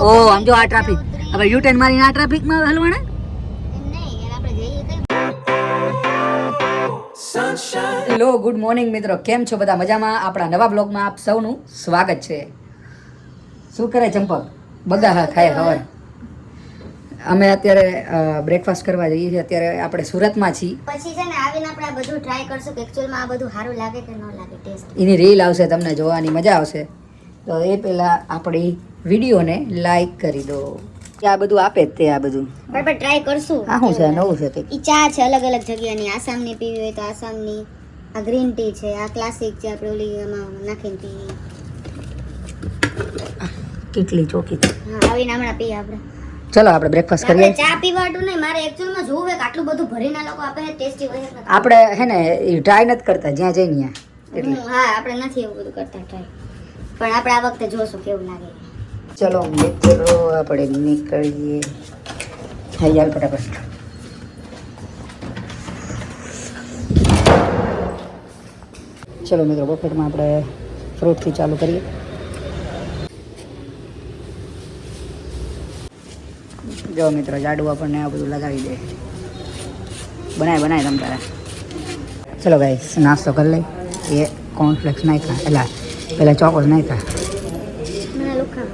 ઓ આમ જો આ ટ્રાફિક હવે યુ ટર્ન મારીને આ ટ્રાફિકમાં હલવાના? હેલો ગુડ મોર્નિંગ મિત્રો. કેમ છો બધા? મજામાં? આપણા નવા બ્લોગમાં આપ સૌનું સ્વાગત છે. શું કરે ચંપક બધા હા ખાય હવે અમે અત્યારે બ્રેકફાસ્ટ કરવા જઈએ છીએ. અત્યારે આપણે સુરતમાં છીએ. પછી છે ને આવીને આપણે આ બધું ટ્રાય કરશું કે એકચ્યુઅલમાં આ બધું સારું લાગે કે ન લાગે ટેસ્ટ એની રીલ આવશે તમને જોવાની મજા આવશે. તો એ પહેલાં આપણી વિડીયોને લાઈક કરી દો. આ બધું આપે જ તે આ બધું. બરાબર ટ્રાય કરશું. આ શું છે? નવું છે કંઈક ઈ ચા છે અલગ અલગ જગ્યાની. આસામની પીવી હોય તો આસામની. આ ગ્રીન ટી છે. આ ક્લાસિક છે આપણે ઓલી એમાં નાખીને પીવી. કેટલી ચોકી હા આવીને હમણાં પીએ આપણે ચલો આપણે બ્રેકફાસ્ટ કરીએ. ચા પીવાટું નહીં. મારે એક્ચ્યુઅલમાં જોવું કે આટલું બધું ભરીને લોકો આપે ટેસ્ટી હોય છે. આપણે હે ને ટ્રાય નથી કરતા જ્યાં જઈને ત્યાં. એટલે હા આપણે નથી એવું બધું કરતા ટ્રાય પણ આપણે આ વખતે જોશું કેવું લાગે. ચલો મિત્રો આપણે નીકળીએ હા યાર ફટાફટ ચલો મિત્રો બફેટમાં આપણે ફ્રૂટથી ચાલુ કરીએ જો મિત્રો જાડુ આપણને આ બધું લગાવી દે બનાય બનાય તમ તારે ચલો ગાઈસ નાસ્તો કરી લઈ એ કોર્નફ્લેક્સ નાખ્યા એટલે પેલા ચોકોસ નાખ્યા મને લુખા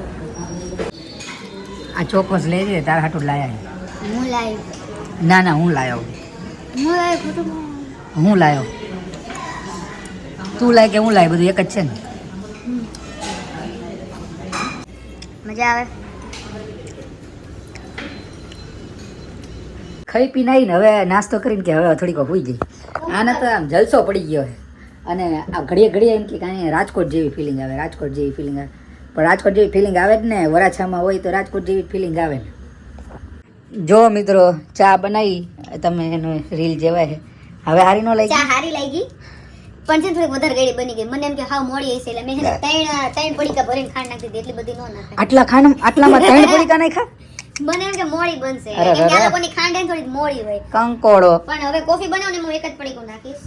આ ચોક્કસ લઈ જઈએ તારા હાટું લાયા હું લાવી ના ના હું લાયો. હું લાવી હું લાયો. તું લાય કે હું લાય બધું એક જ છે ને. મજા આવે? ખાઈ પી નાઈને હવે નાસ્તો કરીને કે હવે થોડીક હોઈ ગઈ. આને તો આમ જલસો પડી ગયો અને આ ઘડીએ ઘડીએ એમ કે કાંઈ રાજકોટ જેવી ફિલિંગ આવે રાજકોટ જેવી ફિલિંગ આવે. પણ રાજકોટ જેવી ફિલિંગ આવે જ ને. વરાછામાં હોય તો રાજકોટ જેવી ફિલિંગ આવે ને. જો મિત્રો ચા બનાવી તમે એનું રીલ જેવાય. હવે હારી નો લઈ ચા હારી ગઈ પણ છે થોડીક વધારે ગળી બની ગઈ. મને એમ કે હાવ મોડી હશે એટલે મેં ત્રણ ત્રણ પડીકા ભરીને ખાંડ નાખી દીધી એટલી બધી ન નાખાય. આટલા ખાંડ આટલામાં ત્રણ પડીકા નહીં મને એમ કે મોડી બનશે. કેમ કે આ લોકોની ખાંડ થોડીક મોડી હોય. કંકોડો. પણ હવે કોફી બનાવું ને હું એક જ પડીકું નાખીશ.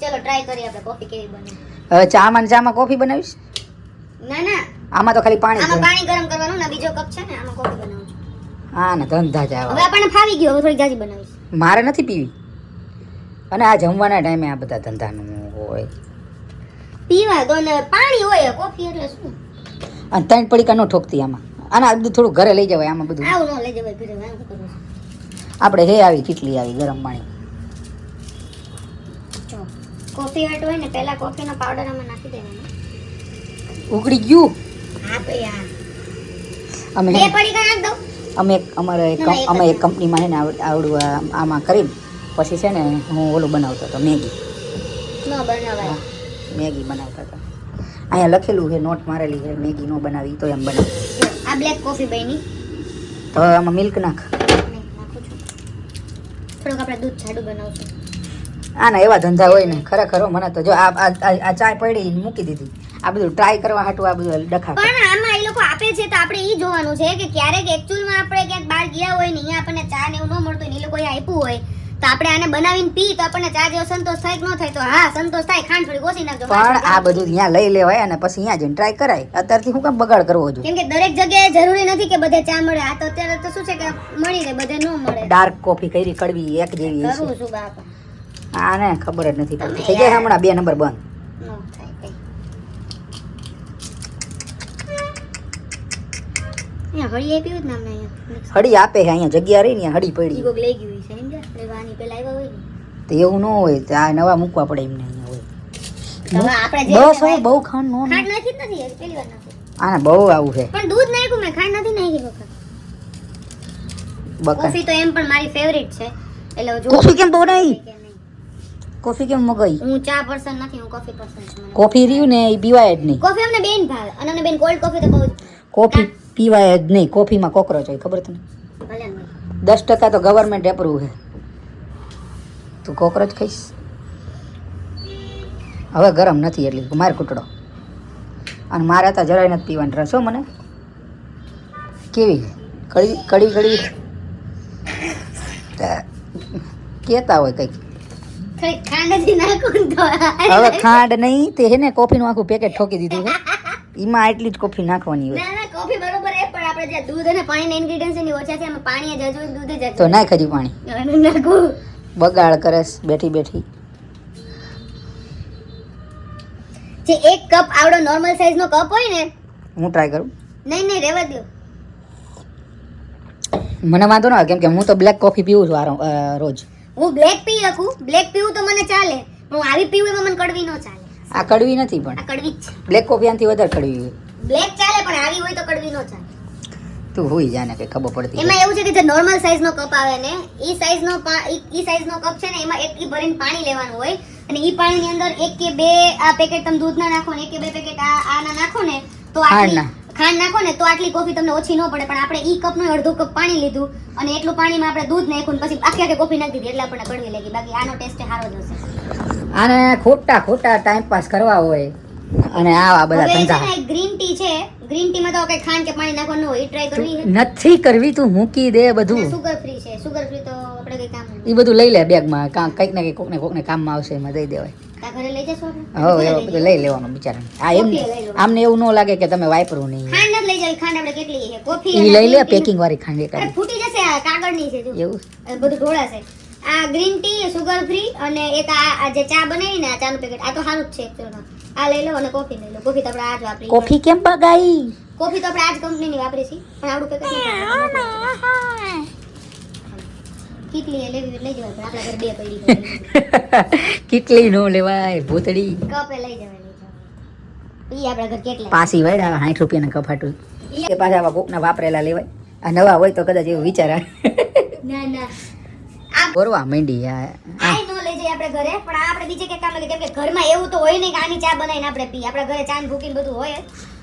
ચલો ટ્રાય કરીએ આપણે કોફી કેવી બને. હવે ચામાં ચા માં કોફી બનાવીશ? ના ના. આમાં તો ખાલી પાણી આમાં પાણી ગરમ કરવાનું ને બીજો કપ છે ને આમાં કોફી બનાવું છું. હા ને ધંધા જ હવે આપણને ફાવી ગયો હવે થોડી જાજી બનાવીશ. મારે નથી પીવી. અને આ જમવાના ટાઈમે આ બધા ધંધાનું હોય. પીવા તો ને પાણી હોય કોફી એટલે શું? અને ત્રણ પડીકા નો ઠોકતી આમાં. આના બધું થોડું ઘરે લઈ જવાય આમાં બધું. આવું ન લઈ જવાય ઘરે છે. આપણે હે આવી કેટલી આવી ગરમ પાણી. કોફી હટ હોય ને પહેલા કોફીનો પાવડર આમાં નાખી દેવાનો. ઉકળી ગયું? અમે અમે અમારે અમે એક કંપનીમાં છે ને આવડું આમાં કરી પછી છે ને હું ઓલું બનાવતો હતો મેગી. મેગી બનાવતા હતા. અહીંયા લખેલું છે નોટ મારેલી છે મેગી નો બનાવી તો એમ બનાવ. આ બ્લેક કોફી બની. તો આમાં મિલ્ક નાખ. થોડુંક આપણે દૂધ જાડું બનાવશું. આના એવા ધંધા હોય ને ખરેખર મને તો જો આ આ- ચાય પડી મૂકી દીધી. આ બધું ટ્રાય કરવા હાટું આ બધું ડખા પણ આમાં એ લોકો આપે છે તો આપણે એ જોવાનું છે કે ક્યારેક એકચ્યુઅલમાં આપણે ક્યાંક બહાર ગયા હોય ને અહીંયા આપણને ચા ને એવું ન મળતું ને એ લોકોએ આપ્યું હોય તો આપણે આને બનાવીને પી તો આપણને ચા જેવો સંતોષ થાય કે ન થાય તો હા સંતોષ થાય ખાંડ થોડી ઓછી નાખજો પણ આ બધું અહીંયા લઈ લેવાય અને પછી અહીંયા જઈને ટ્રાય કરાય. અત્યારથી હું કામ બગાડ કરવો જોઈએ કેમ કે દરેક જગ્યાએ જરૂરી નથી કે બધે ચા મળે. આ તો અત્યારે તો શું છે કે મળી રહે બધે ન મળે. ડાર્ક કોફી કરી કડવી એક જેવી કરું છું બાપા. આને ખબર જ નથી પડતી. થઈ જાય હમણાં બે નંબર બંધ ન થાય કઈ અહીંયા હળી જ આપે છે અહીંયા જગ્યા રહી ને હળી પડી. કોક લઈ ગયું છે સમજ્યા લેવાની પેલા આવ્યા હોય ને. તો એવું ન હોય તો આ નવા મૂકવા પડે એમને અહીંયા હોય. બસ હોય બહુ ખાંડ નો ખાંડ નાખી. નથી હજી વાર નાખી. આને બહુ આવું છે. પણ દૂધ નાખ્યું મેં ખાંડ નથી નાખી વખત. કોફી તો એમ પણ મારી ફેવરિટ છે. એટલે જો કોફી કેમ બનાવી? કોફી કેમ મગાઈ? હું ચા પર્સન નથી હું કોફી પર્સન છું. કોફી રહ્યું ને એ પીવાય જ નહીં. કોફી અમને બેન ભાવે. અને અમને બેન કોલ્ડ કોફી તો બહુ કોફી. પીવાય જ નહીં. કોફીમાં કોકરોચ હોય ખબર તને દસ ટકા તો ગવર્મેન્ટ એપ્રુવ છે તું કોકરોચ ખાઈશ? હવે ગરમ નથી એટલી માર કૂટડો. અને મારે તો જરાય નથી પીવાની. રસો મને? કેવી કડી કડી કડી કહેતા હોય કંઈક. હવે ખાંડ નહીં તે હે ને કોફીનું આખું પેકેટ ઠોકી દીધું છે એમાં એટલી જ કોફી નાખવાની હોય. પણ આપણે જે દૂધ અને પાણીના ઇન્ગ્રીડિયન્ટ્સ એની ઓછા છે એમાં પાણી જ હજુ દૂધ જ તો નાખ હજી પાણી? નાખું બગાડ કરસ બેઠી બેઠી. જે એક કપ આવડો નોર્મલ સાઈઝ નો કપ હોય ને હું ટ્રાય કરું? નહીં નહીં રહેવા દો મને વાંધો ના કેમ કે હું તો બ્લેક કોફી પીવું છું રોજ. હું બ્લેક પી શકું? બ્લેક પીવું તો મને ચાલે હું આવી પીવું એમાં મને કડવી ન ચાલે. આ કડવી નથી પણ. આ કડવી જ બ્લેક કોફી આનાથી વધારે કડવી હોય. બ્લેક ચાલે પણ આવી હોય તો કડવી ન ચાલે. તું હોઈ જાને કઈ ખબર પડતી એમાં એવું છે કે જે નોર્મલ સાઈઝ નો કપ આવે ને એ સાઈઝ નો ઈ સાઈઝ નો કપ છે ને એમાં એક કી ભરીને પાણી લેવાનું હોય. અને ઈ પાણીની અંદર એક કે બે આ પેકેટ તમે દૂધના નાખો ને એક કે બે પેકેટ આ આના નાખો ને તો આટલી ખાંડ નાખો ને તો આટલી કોફી તમને ઓછી ન પડે. પણ આપણે ઈ કપનું અડધું કપ પાણી લીધું અને એટલું પાણીમાં આપણે દૂધ નાખ્યું પછી આખી આખી કોફી નાખી દીધી એટલે આપણને કડવી લાગી. બાકી આનો ટેસ્ટ સારો જ હશે. આને ખોટા ખોટા ટાઈમ પાસ કરવા હોય. અને આવા બધા ધંધા. ગ્રીન ટી છે. ગ્રીન ટી માં તો કઈ ખાંડ કે પાણી નાખવાનું હોય ટ્રાય કરવી નથી કરવી તું મૂકી દે બધું. સુગર ફ્રી છે. સુગર ફ્રી તો આપણે કઈ કામ એ બધું લઈ લે બેગમાં. કાં કંઈક ને કંઈક કોકને કોકને કામમાં આવશે એમાં દઈ દેવાય. લઈ લેવાનું બિચારા આ એમ. આમને એવું ન લાગે કે તમે વાપરું નહીં. ખાંડ લઈ જવી ખાંડ આપણે કેટલી છે? કોફી લઈ લે પેકિંગ વાળી ખાંડ એક ફૂટી જશે કાગળની છે જો. એવું? બધું ઢોળાશે આ ગ્રીન ટી સુગર ફ્રી અને એક આ જે ચા બનાવી ને આ ચાનું પેકેટ આ તો સારું જ છે આ લઈ લો અને કોફી લઈ લો. કોફી તો આપણે આજ વાપરી. કોફી કેમ બગાઈ કોફી તો આપણે આ કંપની કંપનીની વાપરી છે. પણ આવડું પેકેટ કેટલી લેવી લઈ જવાય પણ આપણા ઘર બે પડી. કેટલી નો લેવાય ભૂતડી. કપે લઈ જવાની ઈ આપણા ઘર કેટલા? પાસી વડા સાઠ રૂપિયાના કફાટું કે પાછા આવા કોકના વાપરેલા લેવાય. આ નવા હોય તો કદાચ એવું વિચાર આવે. ના ના. ગોરવા બોરવા માંડી આ જઈએ આપણે ઘરે. પણ આ આપણે બીજે કે કામ કેમ કે ઘરમાં એવું તો હોય નહીં કે આની ચા બનાવીને આપણે પી આપણા ઘરે ચા ને ભૂકીને બધું હોય.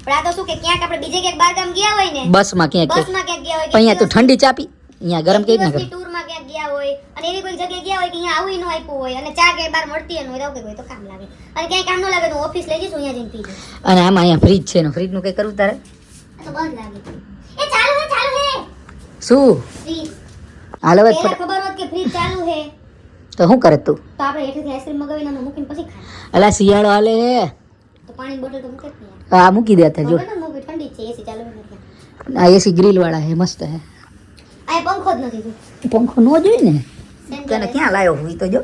પણ આ તો શું કે ક્યાંક આપણે બીજે ક્યાંક બહાર ગામ ગયા હોય ને બસમાં ક્યાંક બસમાં ક્યાંક ગયા હોય અહીંયા તો ઠંડી ચાપી અહીંયા ગરમ કેવી ના કરે ટૂરમાં ક્યાંક ગયા હોય. અને એવી કોઈ જગ્યાએ ગયા હોય કે અહીંયા આવું ન આપ્યું હોય. અને ચા કે બહાર મળતી ન હોય. તો હોય તો કામ લાગે. અને ક્યાંય કામ ન લાગે તો ઓફિસ લઈ જઈશું અહીંયા જઈને પીજે અને આમાં અહીંયા ફ્રીજ છે ને ફ્રીજનું કઈ કરવું તારે? તો બંધ લાગે. એ ચાલુ હે ચાલુ હે. શું? ફ્રીજ હાલ હવે ખબર હોત કે ફ્રીજ ચાલુ હે. તો શું કરે તું? તો આપણે હેઠળથી આઈસ્ક્રીમ મગાવીને અમે મૂકીને પછી ખાય અલા શિયાળો હાલે હે. તો પાણીની બોટલ તો મૂકે જ નહીં. યાર. મૂકી દે તે જો. ઠંડી છે એસી ચાલુ નથી. ને આ એસી ગ્રીલ વાળા હે મસ્ત હે. આ પંખો જ નથી. પંખો નો જોઈ ને? તને ક્યાં લાયો હું તો જો.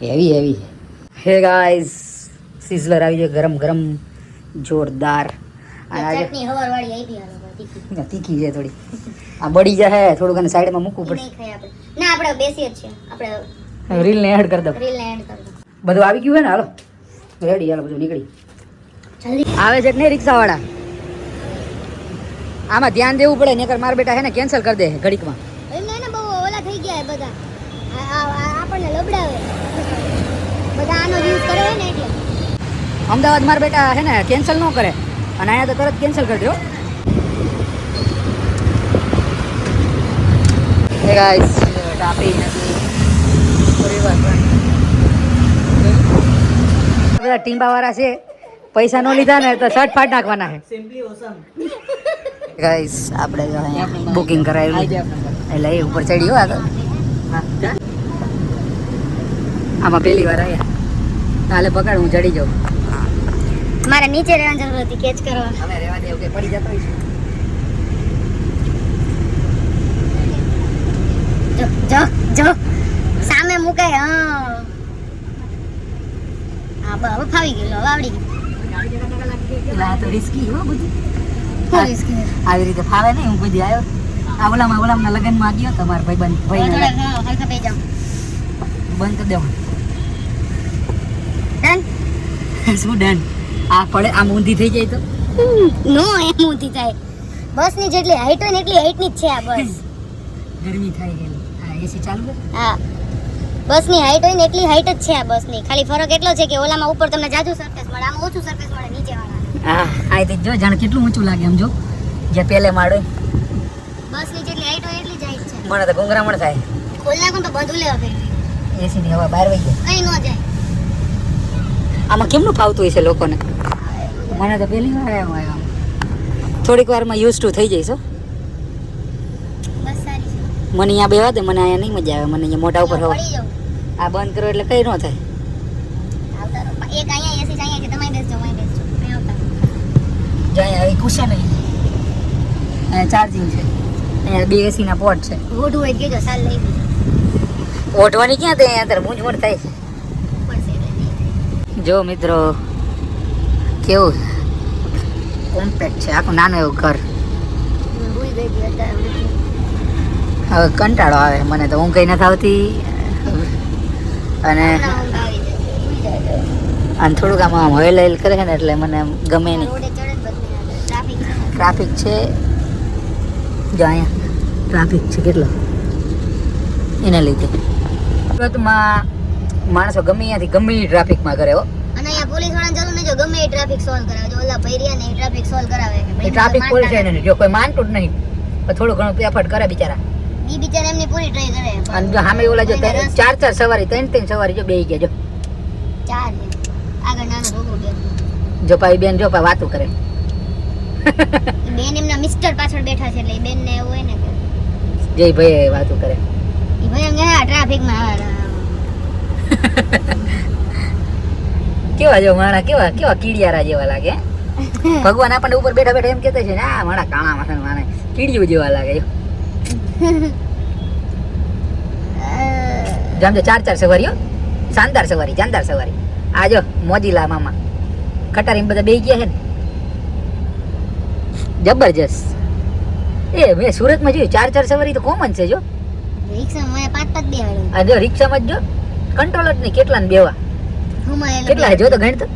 Heavy heavy hey guys sizzler આવી જાય ગરમ ગરમ જોરદાર. તીખી. છે થોડી. આ બળી જાય થોડુંક અને સાઈડમાં મૂકવું આપણે. ના આપણે બેસીએ છીએ. આપણે પડશે રીલને એડ કરી દો રીલ એન્ડ કરી દો બધું આવી ગયું હે ને હાલો. રેડી હાલો બધું નીકળી. જલ્દી. આવે છે કે નહીં રિક્ષાવાળા? આમાં ધ્યાન દેવું પડે નકર માર બેટા હે ને કેન્સલ કરી દે ઘડીકમાં. એમને ને બહુ ઓલા થઈ ગયા બધા. આપણને લબડાવે. બધા આનો યુઝ કરે ને એટલે. અમદાવાદ મારા બેટા હે ને કેન્સલ ન કરે. અને અહીંયા તો તરત કેન્સલ કરી દો હે. નથી બધા ટીમ્બાવાળા છે. પૈસા નો લીધા ને તો શર્ટ ફાટ નાખવાના. છે ગાઈસ આપણે અહીંયા બુકિંગ કરાવેલું એટલે એ ઉપર ચડી હો આ તો. આમાં પહેલી વાર આવ્યા કાલે પકડ હું ચડી જાઉં. મારે નીચે રહેવાની જરૂર હતી કેચ કરવા. અમે રહેવા દે કે પડી જતો હોઈશ. જો જો જો. સામે મુકાય હા. હા બ- હવે ફાવી ગયું લો, હવે આવડી ગયું. આ તો risky હો બધું. શું આવી રીતે ફાવે નહીં હું બધી આવ્યો. આ ઓલામાં ઓલામના લગ્નમાં ગયો તમારા ભાઈ બંધ ભાઈ. બંધ કરી દેવાનું. Done? શું ડન આ પડે આમ ઊંધી થઈ જાય તો? નો એમ ઊંધી થાય. બસની જેટલી હાઈટ હોય ને એટલી હાઈટની જ છે આ બસ. ગરમી થાય ગયેલી હા એસી ચાલુ હા હા. બસની હાઈટ હોય ને એટલી હાઈટ જ છે આ બસની. ખાલી ફરક એટલો છે કે ઓલામાં ઉપર તમને જાજુ સરફેસ મળે આમાં ઓછું સરફેસ મળે નીચે વાળા. હા અહીંથી જો જાણ કેટલું ઊંચું લાગે આમ જો. જે પેલે માળ બસ બસની જેટલી હાઈટ હોય એટલી જ હાઈટ છે. મને તો ગુંગરામણ થાય. ખોલ નાખો તો બધું લેવા ફેર એસીની હવા બહાર વહી જાય. કઈ ન જાય. આમાં કેમનું ફાવતું હોય છે લોકોને? મને તો પહેલી વાર આવ્યો આવ્યો થોડીક વારમાં યુઝ ટુ થઈ જઈશ હો. બસ સારી છે. મને અહીંયા બેવા દે મને અહીંયા નહીં મજા આવે મને અહીંયા મોઢા ઉપર હવા આ બંધ કરો એટલે કઈ ન થાય. એક અહીંયા એસી અહીંયા છે તમે બેસજો હું બેસજો. અહીં આવતા નહીં. અહીંયા ચાર્જિંગ છે. અહીંયા બે એસીના પોટ છે. મોઢું હોય કહેજો સાલ લઈ ઓઢવાની ક્યાં તે અહીંયા અત્યારે મૂંઝવણ થાય. છે ઉપર છે એટલે નહીં. જો મિત્રો, કેવું કોમ્પેક્ટ છે, આખું નાનું એવું ઘર હું. હવે કંટાળો આવે મને તો, ઊંઘ કઈ નથી આવતી અને ઊંઘ. ઊંઘી. અને થોડુંક આમ આમ હવેલ હવેલ કરે ને, એટલે મને ગમે નહીં ટ્રાફિક છે જો અહીંયા, ટ્રાફિક છે કેટલો એના લીધે સુરતમાં માણસો ગમે ત્યાંથી ગમે એ ટ્રાફિકમાં કરે હો. અને અહીંયા પોલીસ વાળાને જરૂર નહીં જો ગમે એ ટ્રાફિક સોલ્વ કરાવે. જો ઓલા ભૈરિયા ને ટ્રાફિક સોલ્વ કરાવે. એ ટ્રાફિક પોલીસ. એને જો કોઈ માનતું જ નહીં થોડું ઘણું પેફટ કરે બિચારા. બી બિચારા એમની પૂરી ટ્રાય કરે. અને જો સામે ઓલા જો ચાર ચાર સવારી ત્રણ ત્રણ સવારી જો બે ગયા જો. ચાર આગળ નાનો ભોગો. જો પાઈ બેન જો પા વાતું કરે. બેન એમના મિસ્ટર પાછળ બેઠા છે એટલે બેન ને એવું હોય ને જય ભાઈ વાતું કરે. ભાઈ એમ ટ્રાફિક હા. કેવા જો માણા કેવા કેવા કીડિયારા જેવા લાગે ભગવાન આપણને ઉપર બેઠા બેઠા એમ કહેતા છે ને આ મારા કાણા માથા માણે કીડિયું જેવા લાગે. જામ જો ચાર ચાર સવારીઓ શાનદાર સવારી જાનદાર સવારી. આ જો મોજીલા મામા. ખટારી બધા બે ગયા છે ને. જબરજસ્ત. એ મેં સુરતમાં જોયું ચાર ચાર સવારી તો કોમન છે જો. રિક્ષામાં પાંચ પાંચ બે જો રિક્ષામાં જ જો. કંટ્રોલ જ નહીં કેટલા ને બેવા કેટલા જો તો ગણતો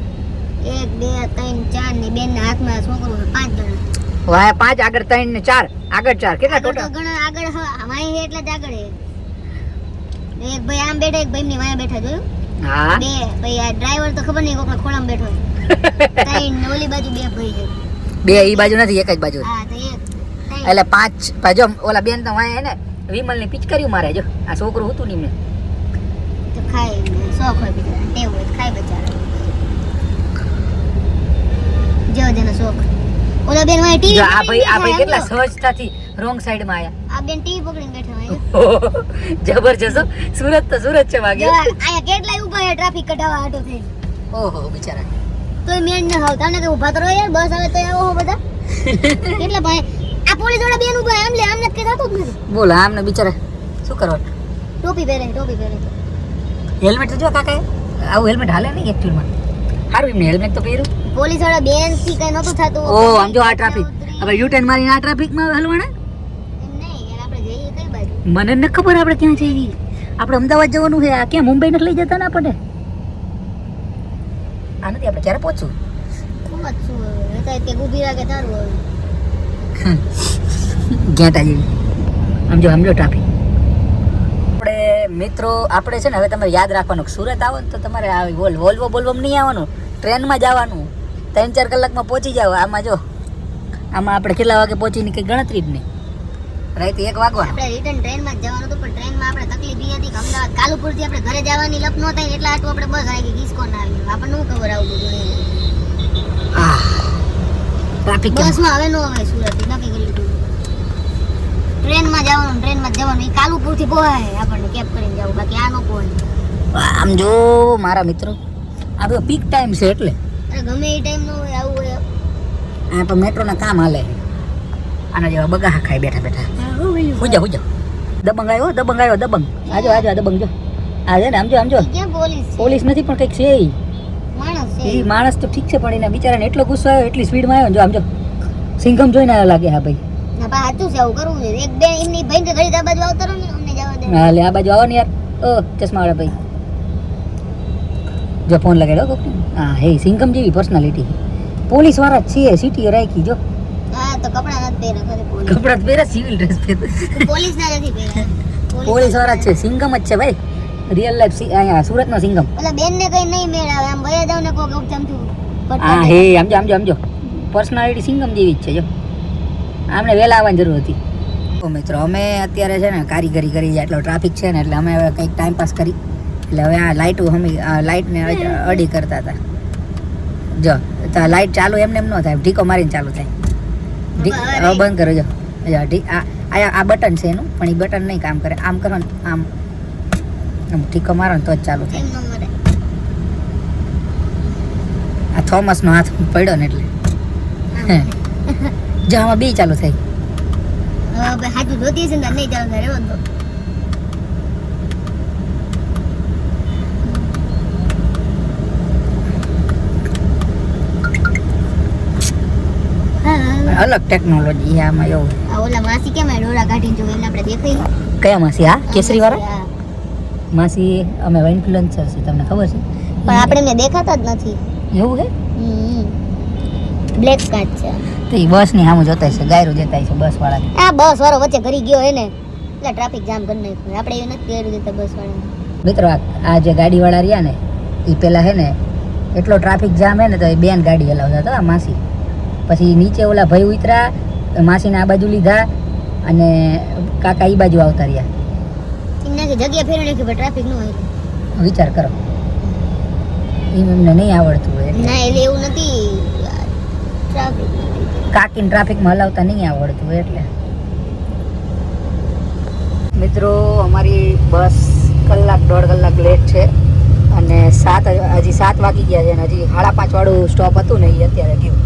એક બે ત્રણ ચાર ને બેન ના હાથમાં છોકરો પાંચ જણા. વાય પાંચ આગળ ત્રણ ને ચાર. આગળ ચાર. કેટલા ટોટલ ઘણા આગળ હ- વાંહે એટલે જ આગળ. એક ભાઈ આમ બેઠા એક ભાઈ ની વાય બેઠા જોયું? હા. બે. ભાઈ આ ડ્રાઈવર તો ખબર નહીં કોકના ખોળામાં બેઠો. ત્રણ ને ઓલી બાજુ બે ભાઈ છે. બે ઈ બાજુ નથી એક જ બાજુ હા તો એક એટલે પાંચ જો ઓલા બેન તો વાય હે ને વિમલની પિચકારી મારે જો. આ છોકરું હતું ની મેં ખાય શોખ હોય બિચારા ટેવ હોય તો ખાય બચારા જેવો જેનો શોખ ઓલા બેન વાંહે ટીવી આ ભાઈ આ ભાઈ કેટલા સહજતાથી રોંગ સાઈડમાં આયા. આ બેન ટીવી પકડીને બેઠા હોય. જબરજસ્ત સુરત તો સુરત છે વાગે. આયા કેટલા ઊભા છે ટ્રાફિક કઢાવા આટો થઈ ઓહો બિચારા. તોય મેન ન હાવ. તમને કે ઊભા તો રહો યાર બસ આવે તો આવો હો બધા. કેટલા ભાઈ? આ પોલીસવાળા બેન ઊભા આમ લે આમને કઈ થતું જ નથી. બોલો આમને બિચારા શું કરવા? ટોપી પહેરે ટોપી પહેરે. હેલ્મેટ તો જો કાકા આવું હેલ્મેટ હાલે નહીં એકચ્યુઅલમાં સારું એમને હેલ્મેટ તો પહેર્યું. પોલીસવાળા બેનથી કઈ નતું થતું. ઓ આમ જો આ ટ્રાફિક હવે યુ ટર્ન મારીને આ ટ્રાફિકમાં હલવાના? મને ન ખબર આપણે ક્યાં જઈએ. આપણે અમદાવાદ જવાનું છે. આ ક્યાં મુંબઈ નથી લઈ જતા ને આપણને? આ નથી આપણે ક્યારે હવે. ઘેટા જેવી સમજો સમજો ટ્રાફિક મિત્રો આપણે છે ને હવે તમારે યાદ રાખવાનું સુરત આવો ને તો તમારે આવી વોલ વોલ્વો બોલવો નહીં આવવાનું. ટ્રેનમાં જવાનું. ત્રણ ચાર કલાકમાં પહોંચી જાવ આમાં જો આમાં આપણે કેટલા વાગે પહોંચીની કંઈ ગણતરી જ નહીં. રાતે એક વાગવા. આપણે રિટર્ન ટ્રેનમાં જ જવાનું હતું પણ ટ્રેનમાં આપણે તકલીફ એ હતી કે અમદાવાદ કાલુપુરથી આપણે ઘરે જવાની લપ ન થાય એટલા આટલું આપણે બસ આવી ગઈ કિસ્કો ના આવી આપણને શું ખબર આવું બધું ટ્રાફિક બસમાં હવે નો હવે સુરત નક્કી કરી લીધું. ટ્રેનમાં જવાનું ટ્રેનમાં જવાનું. એ કાલુપુરથી પોહાય. આપણને કેબ કરીને જવું. બાકી આ ન પોહાય. આમ જો મારા મિત્રો આ તો પીક ટાઈમ છે એટલે. અરે ગમે એ ટાઈમ નો હોય આવું હોય. આ તો મેટ્રોના કામ હાલે. આના જેવા બગા ખાઈ બેઠા બેઠા. હુજા હુજા. દબંગ આવ્યો દબંગ આવ્યો દબંગ. આજો આજો આ દબંગ જો. આ છે ને આમ જો આમ જો. પોલીસ નથી પણ કંઈક છે એ માણસ તો ઠીક છે પણ એના બિચારાને એટલો ગુસ્સો આવ્યો એટલી સ્પીડમાં આવ્યો જો આમ જો. સિંઘમ જોઈને લાગે હા ભાઈ. ના બા સાચું છે આવું કરવું જોઈએ. એક બે એમની ભાઈ તો ઘડી આ બાજુ આવતા રહો ને અમને જવા દે. હા લે આ બાજુ આવો ને યાર. ઓ ચશ્મા વાળા ભાઈ. જો ફોન લગાડ્યો કોક હા હે સિંઘમ જેવી પર્સનાલિટી પોલીસવાળા જ છે સિટીઓ રાખી જો. હા તો કપડા નથી પહેર્યા પોલીસ. કપડા તો પહેરે સિવિલ ડ્રેસ પહેરે પોલીસ ના નથી પહેર્યા. પોલીસવાળા છે સિંઘમ જ છે ભાઈ. રિયલ લાઈફ અહીંયા સુરતનો સિંઘમ. એટલે બેન ને કઈ નહીં મેળ આવે આમ ભયા જાવ ને કોક ચમચું હા હે આમજો આમ જો પર્સનાલિટી સિંગમ જેવી જ છે જો. આમને વહેલા આવવાની જરૂર હતી. મિત્રો અમે અત્યારે છે ને કારીગરી કરી એટલો ટ્રાફિક છે ને એટલે અમે હવે કંઈક ટાઈમ પાસ કરી. એટલે હવે આ લાઇટો આ લાઇટને અડી કરતા હતા. જો તો લાઇટ ચાલુ એમને એમ ન થાય ઢીકો મારીને ચાલુ થાય. હવે બંધ કરો જો. આ આ આ બટન છે એનું પણ એ બટન નહીં કામ કરે. આમ કરો ને આમ. આમ ઠીકો મારો ને તો જ ચાલુ થાય. આ થોમસનો હાથ પડ્યો ને એટલે. જો આમાં બે ચાલુ આપણે સાચું જોતી ને નહીં ચાલુ થાય દો હા અલગ ટેકનોલોજી આમાં એવું. આ ઓલા માસી કેમ ડોરા કાઢીને જોવે એને આપણે દેખાય? નહીં? કયા માસી? હા કેસરી વાળા? માસી અમે ઇન્ફ્લુએન્સર છે તમને ખબર છે? પણ આપણે એમને દેખાતા જ નથી. એવું હે બ્લેક કાર્ડ છે. તો એ બસની સામે જોતા છે ગાયરું દેતા છે બસ વાળા આ બસ વાળો વચ્ચે ઘરી ગયો એને. એટલે ટ્રાફિક જામ કરી નાખ્યું. આપણે એ નથી ગાયરું દેતા બસ વાળા મિત્રો આ જે ગાડી વાળા રહ્યા ને એ પેલા હે ને એટલો ટ્રાફિક જામ હે ને તો એ બેન ગાડી હલાવતા હતા માસી. પછી નીચે ઓલા ભાઈ ઉતરા માસીને આ બાજુ લીધા અને કાકા ઈ બાજુ આવતા રહ્યા. જગ્યા ફેરવી નાખી પણ ટ્રાફિક ન હોય. વિચાર કરો. એમ એમને નહીં આવડતું હોય ના એટલે એવું નથી. ટ્રાફિક કાકીને ટ્રાફિકમાં હલાવતા નહીં આવડતું એટલે. મિત્રો અમારી બસ કલાક દોઢ કલાક લેટ છે અને સાત હજી સાત વાગી ગયા છે અને હજી સાડા પાંચ વાળું સ્ટોપ હતું ને એ અત્યારે ગયું.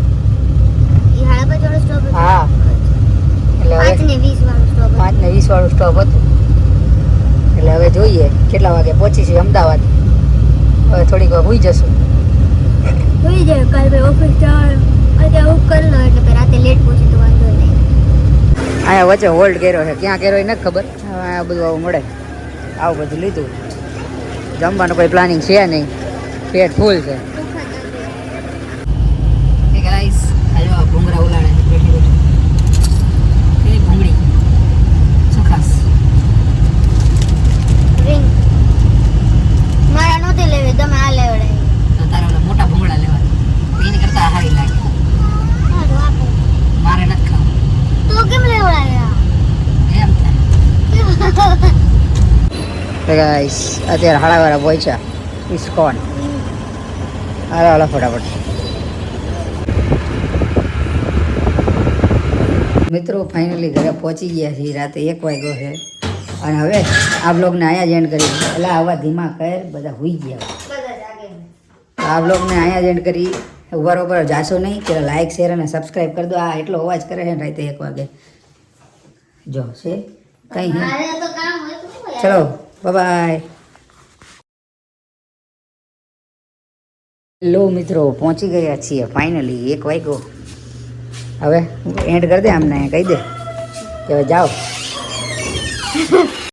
હા. એટલે હવે પાંચ ને વીસ વાળું સ્ટોપ હતું. એટલે હવે જોઈએ કેટલા વાગે પહોંચીશું અમદાવાદ. હવે થોડીક વાર હોઈ જશું. હોઈ જાય કાલે ઓફિસ જવાનું. અહીંયા વચ્ચે હોલ્ડ કર્યો છે. ક્યાં કર્યો એ નથી ખબર. આ બધું આવું મળે. આવું બધું લીધું. જમવાનું કોઈ પ્લાનિંગ છે નહીં. પેટ ફૂલ છે ગાઈસ આજો ભૂંગરા ઉલાડે છે બેઠી બેઠી કેવી ભૂંગળી શું ખાસ રિંગ મારા નહોતી લેવી તમે આ લેવડે તો તારે ઓલા મોટા ભૂંગળા લેવા એની કરતા હારી લાગે મારે નથી ખાવું તો કેમ લેવડાયા એમ થાય અત્યારે હાડાવાળા પહોંચ્યા ઇસ્કોન હાલો હાલો ફટાફટ. મિત્રો ફાઇનલી ઘરે પહોંચી ગયા છીએ. રાતે એક વાગ્યો છે. અને હવે આ બ્લોગને અહીંયા જ એન્ડ કરી એટલે આવા ધીમા કર બધા હોઈ ગયા. આ બ્લોગને અહીંયા જ એન્ડ કરી ઉપર ઉપર જાશો નહીં કે લાઇક શેર અને સબસ્ક્રાઈબ કરી દો. આ એટલો અવાજ કરે છે રાતે એક વાગે. જો છે? કંઈ ચલો બાય લો મિત્રો, પહોંચી ગયા છીએ ફાઇનલી એક વાગ્યો. હવે એન્ડ કરી દે આમને, કહી દે. કે હવે જાઓ.